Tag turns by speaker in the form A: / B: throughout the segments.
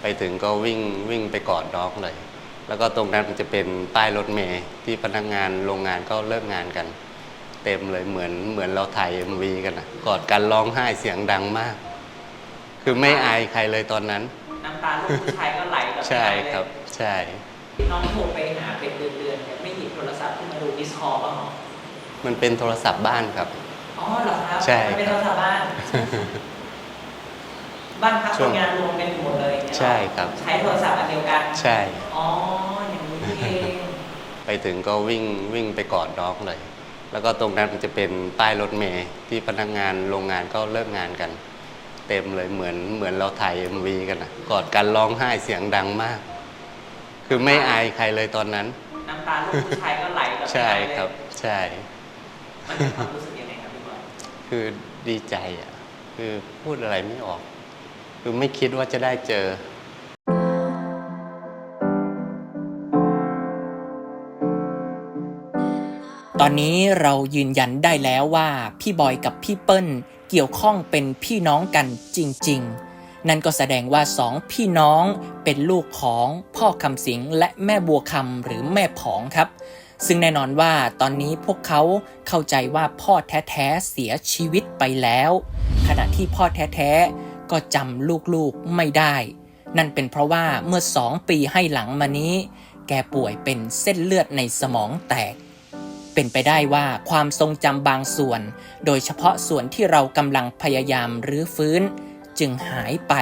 A: ไปถึงก็วิ่งวิ่งไปกอดน้องเลย แล้วก็ตรงนั้นมันจะเป็นป้ายรถเมย์ที่พนักงานโรงงานก็เลิกงานกัน เต็มเลยเหมือนเหมือนเราถ่ายเอ็มวีกันนะกอดกันร้องไห้เสียงดังมาก คือไม่อายใครเลยตอนนั้น
B: น้ำตาลูกผู้ชายก็ไหลแบบ
A: ใช่ครับใช่
B: น้องโทรไปหาเป็นเดือนๆเนี่ยไม่หยิบโทรศัพท์ขึ้นมาดูดิสคอร์บ้างเหรอ
A: มันเป็นโทรศัพท์บ้านครับ
B: อ๋อเหรอครับ
A: ใช่
B: มันเป็น
A: ค
B: โท
A: รับ
B: รศัพท์บ้าน บ้านพัก
A: ช่
B: ค
A: วง
B: นงานรวมกันอยู่หมดเลยอย่างเงี้ยเหอ
A: ใช่ครับ
B: ใช้โทรศัพท์อันเดียวกัน
A: ใช่
B: อ๋อ อย่างนี้นี่เอง
A: ไปถึงก็วิ่งวิ่งไปกอดน้องเลย แล้วก็ตรงนั้นมันจะเป็นป้ายรถเมย์ที่พนักงานโรงงานก็เลิกงานกัน เต็มเลยเหมือนเหมือนเราถ่ายเอ็มวีกันนะกอดกันร้องไห้เสียงดังมาก คือไม่อายใครเลยตอนนั้น
B: น้ำตาลูกผู้ชายก็ไหลแบบ
A: ใช่
B: ไม่ได้เลย
A: ครับ ใช่
B: มันเป็นความรู้สึกยังไงครับพี่บอย
A: คือดีใจอะ คือพูดอะไรไม่ออก คือไม่คิดว่าจะได้เจอ
C: ตอนนี้เรายืนยันได้แล้วว่าพี่บอยกับพี่เปิ้ลเกี่ยวข้องเป็นพี่น้องกันจริง ๆ นั่นก็แสดงว่าสองพี่น้องเป็นลูกของพ่อคำสิงและแม่บัวคำหรือแม่ผองครับ ซึ่งแน่นอนว่าตอนนี้พวกเขาเข้าใจว่าพ่อแท้ๆเสียชีวิตไปแล้ว ขณะที่พ่อแท้ๆ ก็จำลูกๆไม่ได้ นั่นเป็นเพราะว่าเมื่อสองปีให้หลังมานี้ แกป่วยเป็นเส้นเลือดในสมองแตก เป็นไปได้ว่าความทรงจำบางส่วน โดยเฉพาะส่วนที่เรากำลังพยายามรื้อฟื้น จึงหายไป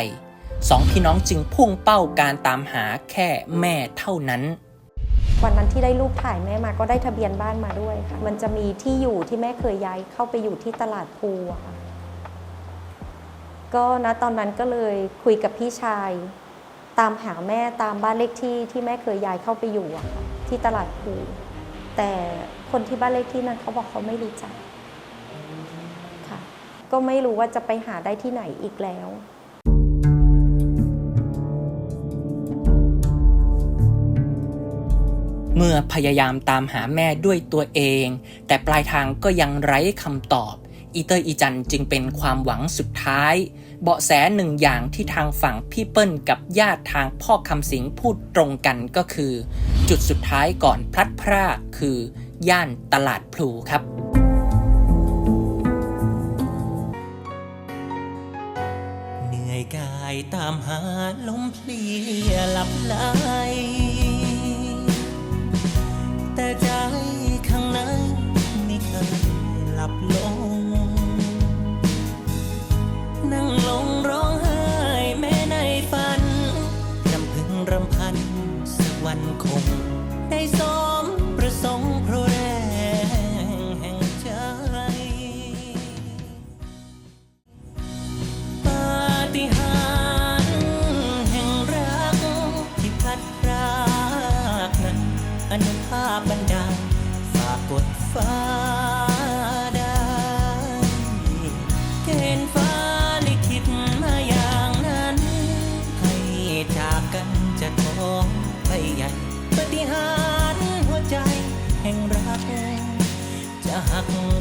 C: สองพี่น้องจึงพุ่งเป้าการตามหาแค่แม่เท่านั้น
D: วันนั้นที่ได้รูปถ่ายแม่มาก็ได้ทะเบียนบ้านมาด้วยค่ะ มันจะมีที่อยู่ที่แม่เคยย้ายเข้าไปอยู่ที่ตลาดภูอะค่ะ ก็นะตอนนั้นก็เลยคุยกับพี่ชาย ตามหาแม่ตามบ้านเลขที่ที่แม่เคยย้ายเข้าไปอยู่อะที่ตลาดภูแต่คนที่บ้านเลขที่นั้นเขาบอกเขาไม่รู้จักค่ะ ก็ไม่รู้ว่าจะไปหาได้ที่ไหนอีกแล้ว
C: เมื่อพยายามตามหาแม่ด้วยตัวเอง แต่ปลายทางก็ยังไร้คำตอบ อีเตอร์อีจันจึงเป็นความหวังสุดท้าย เบาะแสหนึ่งอย่างที่ทางฝั่งพี่เปิ้ลกับญาติทางพ่อคำสิงพูดตรงกันก็คือ จุดสุดท้ายก่อนพลัดพรากคือย่านตลาดพลูครับเหนื่อยกายตามหาลมเพลียหลับไหล วันคง ได้สมประสงค์เพราะแรงแห่งใจปาฏิหาริย์แห่งรักที่พัดพรากนั้นอนุภาพบันดาลฝากกดฟ้า i don't aku